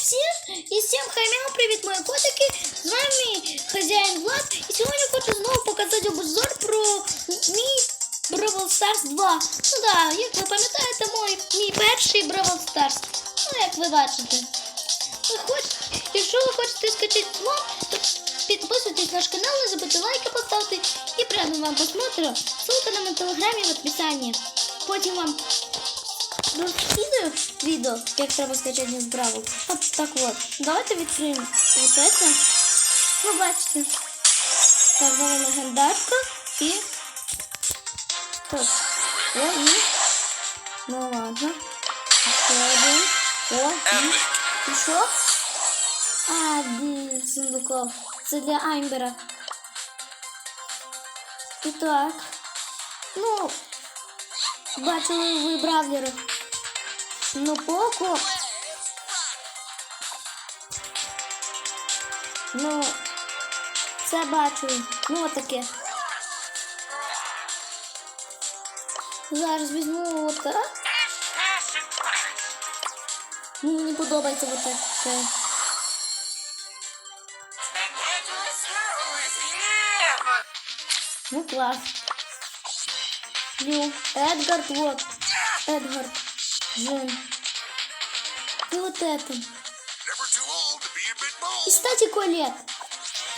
всім і всім хаймяу, привіт, мої котики. З вами хазяїн Влад. І сьогодні хочу знову показати обзор про мій Бравл Старс 2. Ну да, як ви пам'ятаєте, мой, мій перший Бравл Старс. Ну, як ви бачите. Ви хоч... Якщо ви хочете скачати слон, то підписуйтесь на наш канал, не забудьте лайки поставити і приятного вам просмотру. Ссылка на мой телеграмі в описанні. Потім вам розкидаю відео, як треба скачати не збраву. От так от. Давайте відкриємо вот это. Ви бачите. Так, знову легендарка і. Так. О, і. Ну ладно. Ще один. О, і. І що? А, ді, сундуков. Це для Аймбера. І так. Ну, бачили ви бравлери. Ну, поко. Ну, це бачу. Ну, отаке. Зараз візьму отак. Мені не подобається отаке. Ну, класс. Ю, Эдгард, вот. Эдгард. Джин. И вот это. Never too old to be a bit И, bold. кстати, Колет.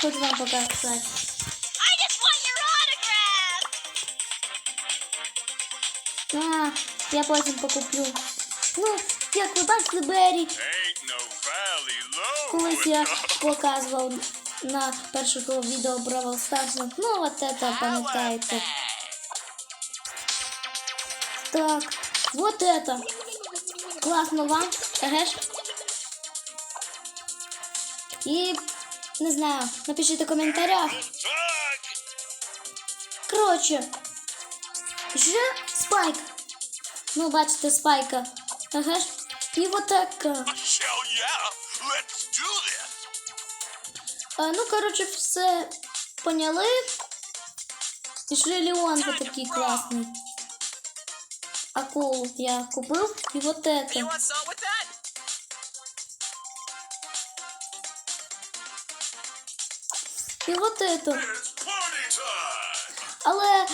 Хочу вам показать. I just want your autograph. А, я потім покуплю. Ну, як ви бачили, Беррі, Ain't no valley low. колись я показував на першому відео Бравл Старса. Ну, от це пам'ятаєте. Так, вот это. Класно вам, еге ж? І, не знаю, напишіть у коментарях. Коротше, ще спайк. Ну, бачите, спайка. Ага ж. І вот така. Hell yeah. Let's do this. А, ну, коротше, все поняли. І Леон такий класний Акулу я купив. І вот You это. want salt with that? І вот это. It's party time. Але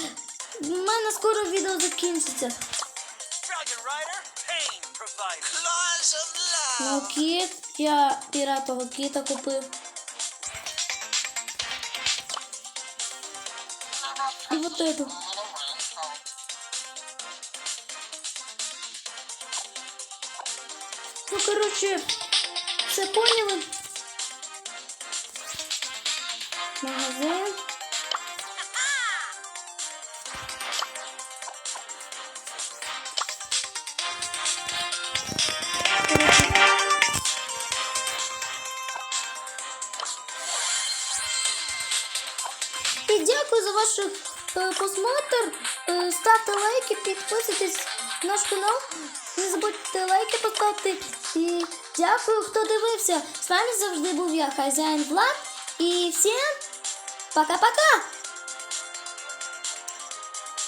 в мене скоро відео закінчиться. Dragon Rider, pain provider. Claws of Ну, кіт. Я піратового кіта купив. І вот эту. Ну, короче, все поняли. Магазин. Дякую за ваш е, просмотр. Е, ставте лайки, підписуйтесь на наш канал. Не забудьте лайки поставити. І дякую, хто дивився. З вами завжди був я, хазяїн Влад. І всім пока-пока!